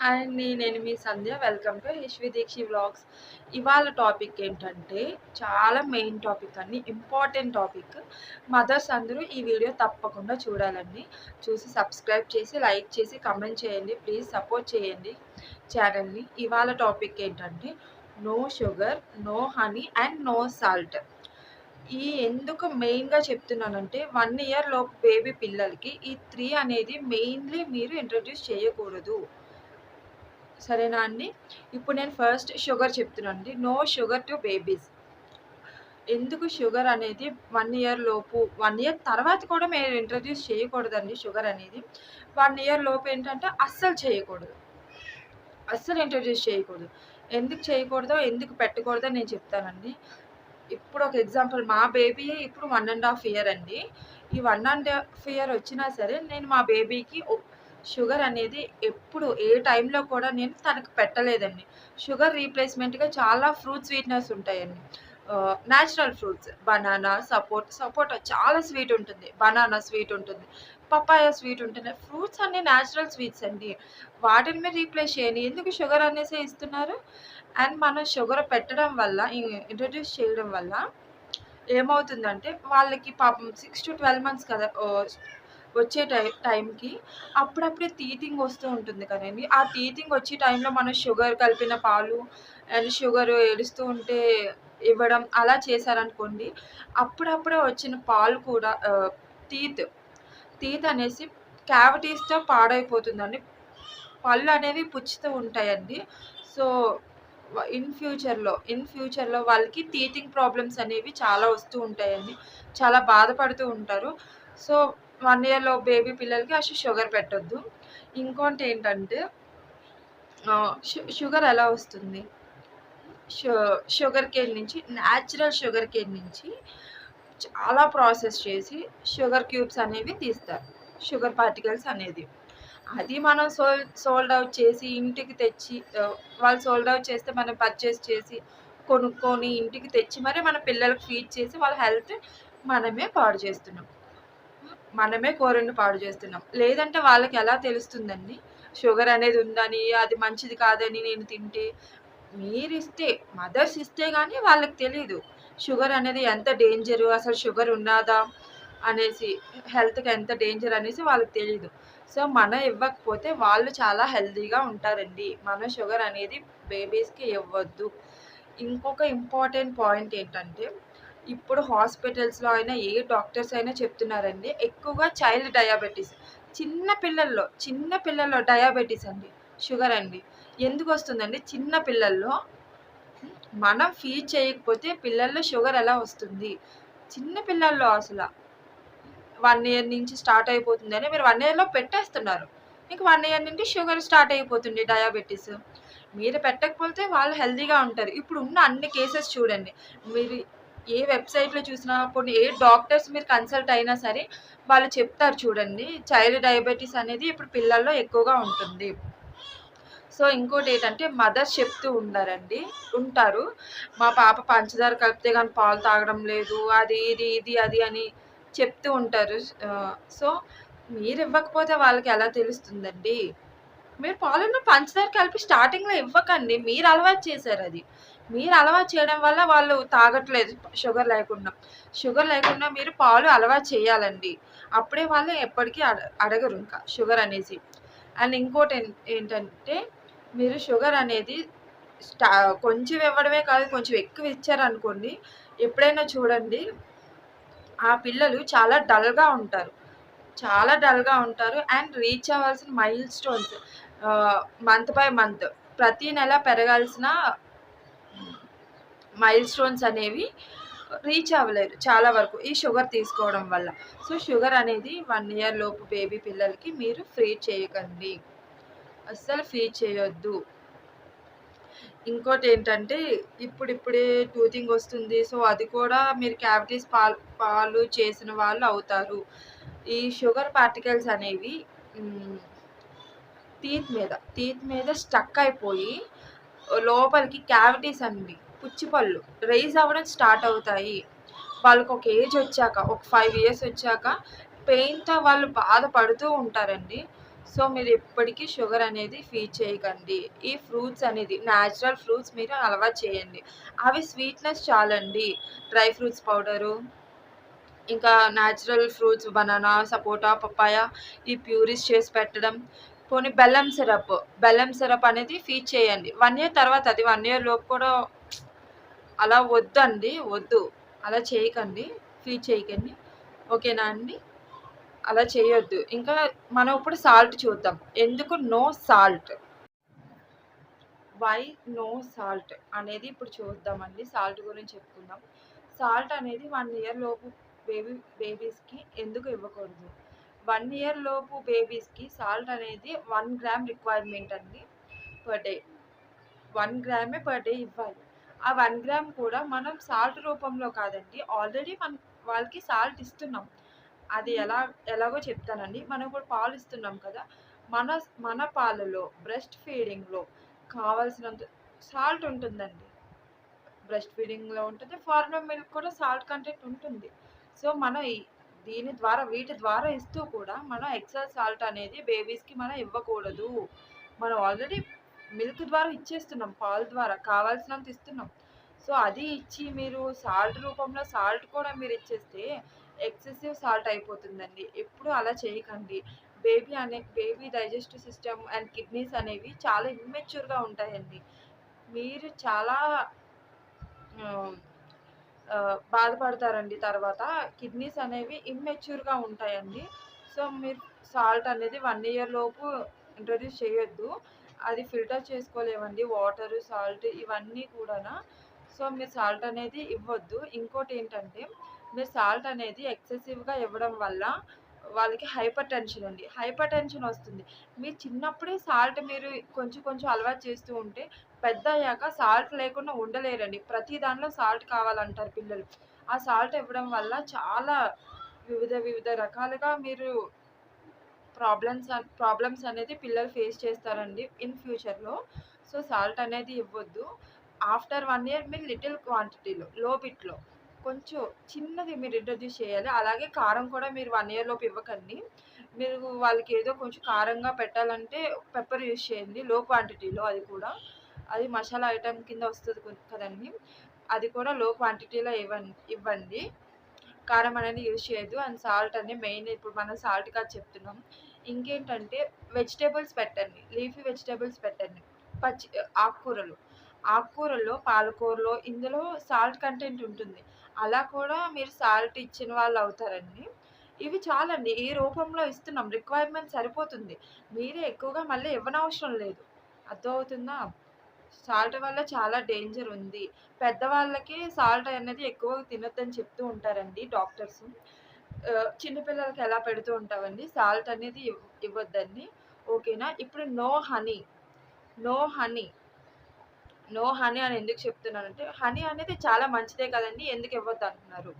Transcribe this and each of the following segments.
Hi అండి నేను మీ Sandhya. Welcome to Yashvi Deekshi vlogs. ఇవాళ టాపిక్ ఏంటంటే చాలా మెయిన్ టాపిక్ అండి ఇంపార్టెంట్ టాపిక్. మదర్స్ అందరూ ఈ వీడియో తప్పకుండా చూడాలండి. చూసి సబ్స్క్రైబ్ చేసి లైక్ చేసి కమెంట్ చేయండి. ప్లీజ్ సపోర్ట్ చేయండి ఛానల్ని. ఇవాళ టాపిక్ ఏంటంటే no sugar no honey and no salt. ఈ ఎందుకు మెయిన్గా చెప్తున్నానంటే వన్ ఇయర్ లోపు బేబీ పిల్లలకి ఈ త్రీ అనేది మెయిన్లీ మీరు ఇంట్రడ్యూస్ చేయకూడదు. సరేనా అండి? ఇప్పుడు నేను ఫస్ట్ షుగర్ చెప్తున్నాను అండి నో షుగర్ టు బేబీస్. ఎందుకు షుగర్ అనేది వన్ ఇయర్ లోపు వన్ ఇయర్ తర్వాత కూడా మీరు ఇంట్రడ్యూస్ చేయకూడదండి షుగర్ అనేది. వన్ ఇయర్ లోపు ఏంటంటే అస్సలు చేయకూడదు. అస్సలు ఇంట్రడ్యూస్ చేయకూడదు. ఎందుకు చేయకూడదో ఎందుకు పెట్టకూడదో నేను చెప్తానండి. ఇప్పుడు ఒక ఎగ్జాంపుల్ మా బేబీ ఇప్పుడు వన్ అండ్ హాఫ్ ఇయర్ అండి. ఈ వన్ అండ్ హాఫ్ ఇయర్ వచ్చినా సరే నేను మా బేబీకి షుగర్ అనేది ఎప్పుడు ఏ టైంలో కూడా నేను తనకు పెట్టలేదండి. షుగర్ రీప్లేస్మెంట్గా చాలా ఫ్రూట్ స్వీట్నెస్ ఉంటాయండి. Natural fruits banana support support చాలా స్వీట్ ఉంటుంది. బనానా స్వీట్ ఉంటుంది పపాయ స్వీట్ ఉంటుంది. ఫ్రూట్స్ అన్ని న్యాచురల్ స్వీట్స్ అండి. వాటిని మీరు రీప్లేస్ చేయండి. ఎందుకు షుగర్ అనేసి ఇస్తున్నారు? అండ్ మనం షుగర్ పెట్టడం వల్ల ఇంట్రడ్యూస్ చేయడం వల్ల ఏమవుతుందంటే వాళ్ళకి పాపం సిక్స్ టు ట్వెల్వ్ మంత్స్ కదా వచ్చే టై టైంకి అప్పుడప్పుడే టీతింగ్ వస్తూ ఉంటుంది కదండి. ఆ టీతింగ్ వచ్చే టైంలో మనం షుగర్ కలిపిన పాలు అండ్ షుగర్ ఏడుస్తూ ఉంటే ఇవ్వడం అలా చేశారనుకోండి అప్పుడప్పుడే వచ్చిన పాలు కూడా టీత్ టీత్ అనేసి క్యావిటీస్తో పాడైపోతుందండి. పళ్ళు అనేవి పుచ్చుతూ ఉంటాయండి. సో ఇన్ ఫ్యూచర్లో ఇన్ ఫ్యూచర్లో వాళ్ళకి టీతింగ్ ప్రాబ్లమ్స్ అనేవి చాలా వస్తూ ఉంటాయండి. చాలా బాధపడుతూ ఉంటారు. సో వన్ ఇయర్లో బేబీ పిల్లలకి అసలు షుగర్ పెట్టొద్దు. ఇంకోటి ఏంటంటే షుగర్ ఎలా వస్తుంది? షు షుగర్ కేన్ నుంచి న్యాచురల్ షుగర్ కేన్ నుంచి చాలా ప్రాసెస్ చేసి షుగర్ క్యూబ్స్ అనేవి తీస్తారు. షుగర్ పార్టికల్స్ అనేది. అది మనం సోల్ సోల్డ్ అవుట్ చేసి ఇంటికి తెచ్చి వాళ్ళు సోల్డ్ అవుట్ చేస్తే మనం పర్చేస్ చేసి కొనుక్కొని ఇంటికి తెచ్చి మరి మన పిల్లలకు ఫీడ్ చేసి వాళ్ళ హెల్త్ మనమే పాడు చేస్తున్నాం. మనమే కూరని పాడు చేస్తున్నాం. లేదంటే వాళ్ళకి ఎలా తెలుస్తుందండి? షుగర్ అనేది ఉందని అది మంచిది కాదని నేను తింటే మీరు ఇస్తే మదర్స్ ఇస్తే కానీ వాళ్ళకి తెలియదు షుగర్ అనేది ఎంత డేంజరు అసలు షుగర్ ఉన్నదా అనేసి హెల్త్కి ఎంత డేంజర్ అనేసి వాళ్ళకి తెలియదు సో మనం ఇవ్వకపోతే వాళ్ళు చాలా హెల్తీగా ఉంటారండి. మన షుగర్ అనేది బేబీస్కి ఇవ్వద్దు. ఇంకొక ఇంపార్టెంట్ పాయింట్ ఏంటంటే ఇప్పుడు హాస్పిటల్స్లో అయినా ఏ డాక్టర్స్ అయినా చెప్తున్నారండి ఎక్కువగా చైల్డ్ డయాబెటీస్. చిన్న పిల్లల్లో చిన్న పిల్లల్లో డయాబెటీస్ అండి షుగర్ అండి. ఎందుకు వస్తుందండి? చిన్న పిల్లల్లో మనం ఫీడ్ చేయకపోతే పిల్లల్లో షుగర్ ఎలా వస్తుంది? చిన్న పిల్లల్లో అసలు. వన్ ఇయర్ నుంచి స్టార్ట్ అయిపోతుందని మీరు వన్ ఇయర్లో పెట్టేస్తున్నారు. మీకు వన్ ఇయర్ నుండి షుగర్ స్టార్ట్ అయిపోతుంది డయాబెటీస్. మీరు పెట్టకపోతే వాళ్ళు హెల్తీగా ఉంటారు. ఇప్పుడు ఉన్న అన్ని కేసెస్ చూడండి. మీరు ఏ వెబ్సైట్లో చూసినా కొన్ని ఏ డాక్టర్స్ మీరు కన్సల్ట్ అయినా సరే వాళ్ళు చెప్తారు చూడండి. చైల్డ్ డయాబెటీస్ అనేది ఇప్పుడు పిల్లల్లో ఎక్కువగా ఉంటుంది. సో ఇంకోటి ఏంటంటే మదర్స్ చెప్తూ ఉండారండి. ఉంటారు. మా పాప పంచదార కలిపితే కానీ పాలు తాగడం లేదు అది ఇది ఇది అది అని చెప్తూ ఉంటారు. సో మీరు ఇవ్వకపోతే వాళ్ళకి ఎలా తెలుస్తుందండి? మీరు పాలన్న పంచదార కలిపి స్టార్టింగ్లో ఇవ్వకండి. మీరు అలవాటు చేశారు అది. మీరు అలవాటు చేయడం వల్ల వాళ్ళు తాగట్లేదు షుగర్ లేకుండా. షుగర్ లేకుండా మీరు పాలు అలవాటు చేయాలండి. అప్పుడే వాళ్ళు ఎప్పటికీ అడగరు ఇంకా షుగర్ అనేసి. అండ్ ఇంకోటి ఏంటంటే మీరు షుగర్ అనేది స్టా కొంచెం ఇవ్వడమే కాదు కొంచెం ఎక్కువ ఇచ్చారనుకోండి ఎప్పుడైనా చూడండి ఆ పిల్లలు చాలా డల్గా ఉంటారు. చాలా డల్గా ఉంటారు అండ్ రీచ్ అవ్వాల్సిన milestones month by month ప్రతి నెల పెరగాల్సిన మైల్ స్టోన్స్ అనేవి రీచ్ అవ్వలేరు చాలా వరకు ఈ షుగర్ తీసుకోవడం వల్ల. సో షుగర్ అనేది వన్ ఇయర్ లోపు బేబీ పిల్లలకి మీరు ఫ్రీ చేయకండి. అస్సలు ఫీడ్ చేయొద్దు. ఇంకోటి ఏంటంటే ఇప్పుడిప్పుడే టూతింగ్ వస్తుంది. సో అది కూడా మీరు క్యావిటీస్ పాలు పాలు చేసిన వాళ్ళు అవుతారు. ఈ షుగర్ పార్టికల్స్ అనేవి టీత్ మీద టీత్ మీద స్టక్ అయిపోయి లోపలికి క్యావిటీస్ అండి. పుచ్చిపళ్ళు రైజ్ అవ్వడం స్టార్ట్ అవుతాయి. వాళ్ళకి ఒక ఏజ్ వచ్చాక ఒక ఫైవ్ ఇయర్స్ వచ్చాక పెయిన్తో వాళ్ళు బాధపడుతూ ఉంటారండి. సో మీరు ఎప్పటికీ షుగర్ అనేది ఫీడ్ చేయకండి. ఈ ఫ్రూట్స్ అనేది న్యాచురల్ ఫ్రూట్స్ మీరు అలవాటు చేయండి. అవి స్వీట్నెస్ చాలండి. డ్రై ఫ్రూట్స్ పౌడరు ఇంకా natural fruits banana sapota papaya ఈ ప్యూరిస్ చేసి పెట్టడం. పోనీ బెల్లం సిరప్ బెల్లం సిరప్ అనేది ఫీడ్ చేయండి. వన్ ఇయర్ తర్వాత అది వన్ ఇయర్ లోపు కూడా అలా వద్దండి వద్దు. అలా చేయకండి ఫీల్ చేయకండి. ఓకేనా అండి? అలా చేయొద్దు. ఇంకా మనం ఇప్పుడు సాల్ట్ చూద్దాం. ఎందుకు no salt why no salt అనేది ఇప్పుడు చూద్దామండి. సాల్ట్ గురించి చెప్పుకుందాం. సాల్ట్ అనేది వన్ ఇయర్ లోపు బేబీ బేబీస్కి ఎందుకు ఇవ్వకూడదు? వన్ ఇయర్ లోపు బేబీస్కి సాల్ట్ అనేది వన్ గ్రామ్ రిక్వైర్మెంట్ అండి పర్ డే వన్ గ్రామే పర్ డే ఇవ్వాలి. ఆ వన్ గ్రామ్ కూడా మనం సాల్ట్ రూపంలో కాదండి ఆల్రెడీ మన వాళ్ళకి సాల్ట్ ఇస్తున్నాం. అది ఎలా ఎలాగో చెప్తానండి. మనం కూడా పాలు ఇస్తున్నాం కదా మన మన పాలలో బ్రెస్ట్ ఫీడింగ్లో కావాల్సినంత సాల్ట్ ఉంటుందండి. బ్రెస్ట్ ఫీడింగ్లో ఉంటుంది ఫార్మర్ మిల్క్ కూడా సాల్ట్ కంటెంట్ ఉంటుంది. సో మనం దీని ద్వారా వీటి ద్వారా ఇస్తూ కూడా మనం ఎక్సెల్ సాల్ట్ అనేది బేబీస్కి మనం ఇవ్వకూడదు. మనం ఆల్రెడీ మిల్క్ ద్వారా ఇచ్చేస్తున్నాం పాల ద్వారా కావాల్సినంత ఇస్తున్నాం. సో అది ఇచ్చి మీరు సాల్ట్ రూపంలో సాల్ట్ కూడా మీరు ఇచ్చేస్తే ఎక్సెసివ్ సాల్ట్ అయిపోతుందండి. ఎప్పుడు అలా చేయకండి. బేబీ అనే baby digestive system and kidneys అనేవి చాలా ఇమ్మెచ్యూర్గా ఉంటాయండి. మీరు చాలా బాధపడతారండి తర్వాత. కిడ్నీస్ అనేవి ఇమ్మెచ్యూర్గా ఉంటాయండి. సో మీరు సాల్ట్ అనేది వన్ ఇయర్ లోపు ఇంట్రడ్యూస్ చేయొద్దు. అది ఫిల్టర్ చేసుకోలేమండి. వాటర్ సాల్ట్ ఇవన్నీ కూడా సో మీరు సాల్ట్ అనేది ఇవ్వద్దు. ఇంకోటి ఏంటంటే మీరు సాల్ట్ అనేది ఎక్సెసివ్గా ఇవ్వడం వల్ల వాళ్ళకి హైపర్ టెన్షన్ అండి. హైపర్ టెన్షన్ వస్తుంది. మీరు చిన్నప్పుడే సాల్ట్ మీరు కొంచెం కొంచెం అలవాటు చేస్తూ ఉంటే పెద్ద అయ్యాక సాల్ట్ లేకుండా ఉండలేరండి. ప్రతి దానిలో సాల్ట్ కావాలంటారు పిల్లలు. ఆ సాల్ట్ ఇవ్వడం వల్ల చాలా వివిధ వివిధ రకాలుగా మీరు ప్రాబ్లమ్స్ ప్రాబ్లమ్స్ అనేది పిల్లలు ఫేస్ చేస్తారండి ఇన్ ఫ్యూచర్లో. సో సాల్ట్ అనేది ఇవ్వద్దు. ఆఫ్టర్ వన్ ఇయర్ మీరు లిటిల్ క్వాంటిటీలో లో బిట్లో కొంచెం చిన్నది మీరు ఇంట్రడ్యూస్ చేయాలి. అలాగే కారం కూడా మీరు వన్ ఇయర్ లోపు ఇవ్వకండి. మీరు వాళ్ళకి ఏదో కొంచెం కారంగా పెట్టాలంటే పెప్పర్ యూస్ చేయండి లో క్వాంటిటీలో అది కూడా. అది మసాలా ఐటెం కింద వస్తుంది కదండి. అది కూడా లో క్వాంటిటీలో ఇవ్వండి ఇవ్వండి. కారం అనేది యూజ్ చేయదు అండ్ సాల్ట్ అనేది మెయిన్ ఇప్పుడు మనం సాల్ట్ కాదు చెప్తున్నాం. ఇంకేంటంటే వెజిటేబుల్స్ పెట్టండి లీఫీ వెజిటేబుల్స్ పెట్టండి పచ్చి ఆకుకూరలు. ఆకుకూరల్లో పాలకూరలో ఇందులో సాల్ట్ కంటెంట్ ఉంటుంది. అలా కూడా మీరు సాల్ట్ ఇచ్చిన వాళ్ళు అవుతారండి. ఇవి చాలండి. ఈ రూపంలో ఇస్తున్నాం. రిక్వైర్మెంట్ సరిపోతుంది. మీరే ఎక్కువగా మళ్ళీ ఇవ్వనవసరం లేదు. అర్థమవుతుందా? సాల్ట్ వల్ల చాలా డేంజర్ ఉంది. పెద్దవాళ్ళకి సాల్ట్ అనేది ఎక్కువ తినొద్దని చెప్తూ ఉంటారండి డాక్టర్స్. చిన్నపిల్లలకి ఎలా పెడుతూ ఉంటామండి సాల్ట్ అనేది ఇవ్వద్దండి. ఓకేనా? ఇప్పుడు no honey. No honey. No honey అని ఎందుకు చెప్తున్నానంటే హనీ అనేది చాలా మంచిదే కదండి ఎందుకు ఇవ్వద్దు అంటున్నారు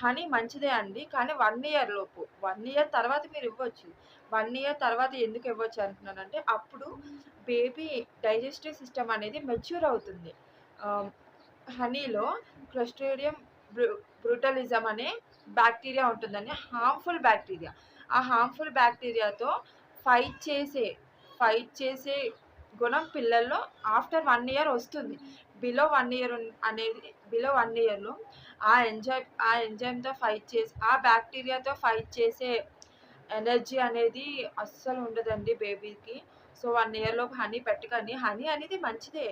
హనీ మంచిదే అండి కానీ వన్ ఇయర్ లోపు వన్ ఇయర్ తర్వాత మీరు ఇవ్వచ్చు. వన్ ఇయర్ తర్వాత ఎందుకు ఇవ్వచ్చు అంటున్నానంటే అప్పుడు బేబీ డైజెస్టివ్ సిస్టమ్ అనేది మెచ్యూర్ అవుతుంది. హనీలో క్లస్ట్రేడియం బ్రూ బ్రూటలిజం అనే బ్యాక్టీరియా ఉంటుందండి. హార్మ్ఫుల్ బ్యాక్టీరియా ఆ హార్మ్ఫుల్ బ్యాక్టీరియాతో ఫైట్ చేసే ఫైట్ చేసే గుణం పిల్లల్లో ఆఫ్టర్ వన్ ఇయర్ వస్తుంది. బిలో వన్ ఇయర్ అనేది బిలో వన్ ఇయర్లో ఆ ఎంజాయ్ ఆ ఎంజైమ్తో ఫైట్ చేసి ఆ బ్యాక్టీరియాతో ఫైట్ చేసే ఎనర్జీ అనేది అస్సలు ఉండదండి బేబీకి సో వన్ ఇయర్లోపు హనీ పెట్టకండి. హనీ అనేది మంచిదే.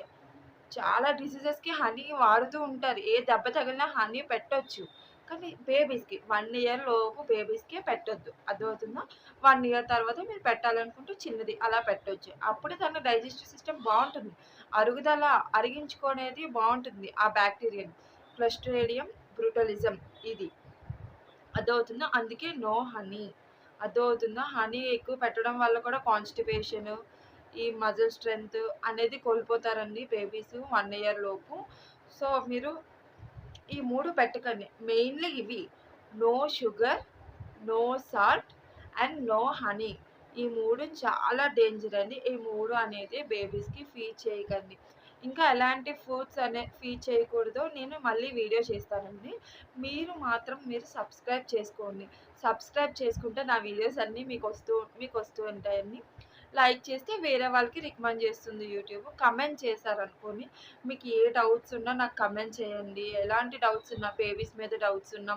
చాలా డిసీజెస్కి హనీ వాడుతూ ఉంటారు. ఏ దెబ్బ తగిలినా హనీ పెట్టొచ్చు. కానీ బేబీస్కి వన్ ఇయర్ లోపు బేబీస్కే పెట్టొద్దు. అర్థమవుతుందా? వన్ ఇయర్ తర్వాత మీరు పెట్టాలనుకుంటే చిన్నది అలా పెట్టొచ్చు. అప్పుడే తన డైజెస్టివ్ సిస్టమ్ బాగుంటుంది. అరుగుదల అరిగించుకునేది బాగుంటుంది ఆ బ్యాక్టీరియన్ క్లస్ట్రేడియం బ్రూటలిజం ఇది. అర్థమవుతుందా? అందుకే నో హనీ అర్థమవుతుందా? హనీ ఎక్కువ పెట్టడం వల్ల కూడా కాన్స్టిపేషన్ ఈ మజిల్ స్ట్రెంగ్త్ అనేది కోల్పోతారండి బేబీస్ వన్ ఇయర్ లోపు. సో మీరు ఈ మూడు పెట్టకండి. మెయిన్లీ ఇవి no sugar no salt and no honey ఈ మూడు చాలా డేంజర్ అండి. ఈ మూడు అనేది బేబీస్కి ఫీడ్ చేయకండి. ఇంకా ఎలాంటి ఫుడ్స్ అనే ఫీడ్ చేయకూడదో. నేను మళ్ళీ వీడియో చేస్తానండి. మీరు మాత్రం మీరు సబ్స్క్రైబ్ చేసుకోండి. సబ్స్క్రైబ్ చేసుకుంటే నా వీడియోస్ అన్నీ మీకు వస్తూ మీకు వస్తూ ఉంటాయండి. లైక్ చేస్తే వేరే వాళ్ళకి రికమెండ్ చేస్తుంది యూట్యూబ్. కమెంట్ చేశారనుకోని మీకు ఏ డౌట్స్ ఉన్నా నాకు కమెంట్ చేయండి. ఎలాంటి డౌట్స్ ఉన్నా బేబీస్ మీద డౌట్స్ ఉన్నా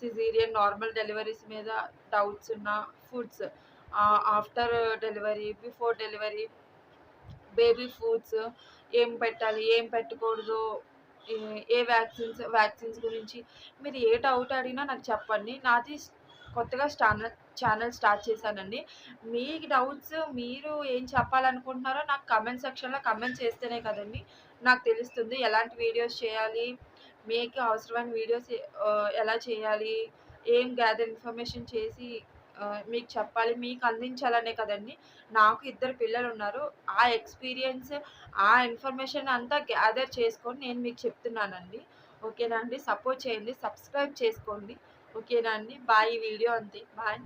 సిజీరియన్ నార్మల్ డెలివరీస్ మీద డౌట్స్ ఉన్నా foods after delivery before delivery baby foods ఏం పెట్టాలి ఏం పెట్టకూడదు ఏ- వ్యాక్సిన్స్ వ్యాక్సిన్స్ గురించి మీరు ఏ డౌట్ అడిగినా నాకు చెప్పండి. నాది కొత్తగా ఛానల్ ఛానల్ స్టార్ట్ చేశానండి. మీ డౌట్స్ మీరు ఏం చెప్పాలనుకుంటున్నారో నాకు కమెంట్ సెక్షన్లో కమెంట్ చేస్తేనే కదండి నాకు తెలుస్తుంది. ఎలాంటి వీడియోస్ చేయాలి? మీకు అవసరమైన వీడియోస్ ఎలా చేయాలి? ఏం గ్యాదర్ ఇన్ఫర్మేషన్ చేసి మీకు చెప్పాలి. మీకు అందించాలనే కదండి. నాకు ఇద్దరు పిల్లలు ఉన్నారు. ఆ ఎక్స్పీరియన్స్ ఆ ఇన్ఫర్మేషన్ అంతా గ్యాదర్ చేసుకొని నేను మీకు చెప్తున్నానండి. ఓకేనా అండి? సపోర్ట్ చేయండి. సబ్స్క్రైబ్ చేసుకోండి. ఓకేనా అండి బాయ్ ఈ వీడియో అంతే బాయ్.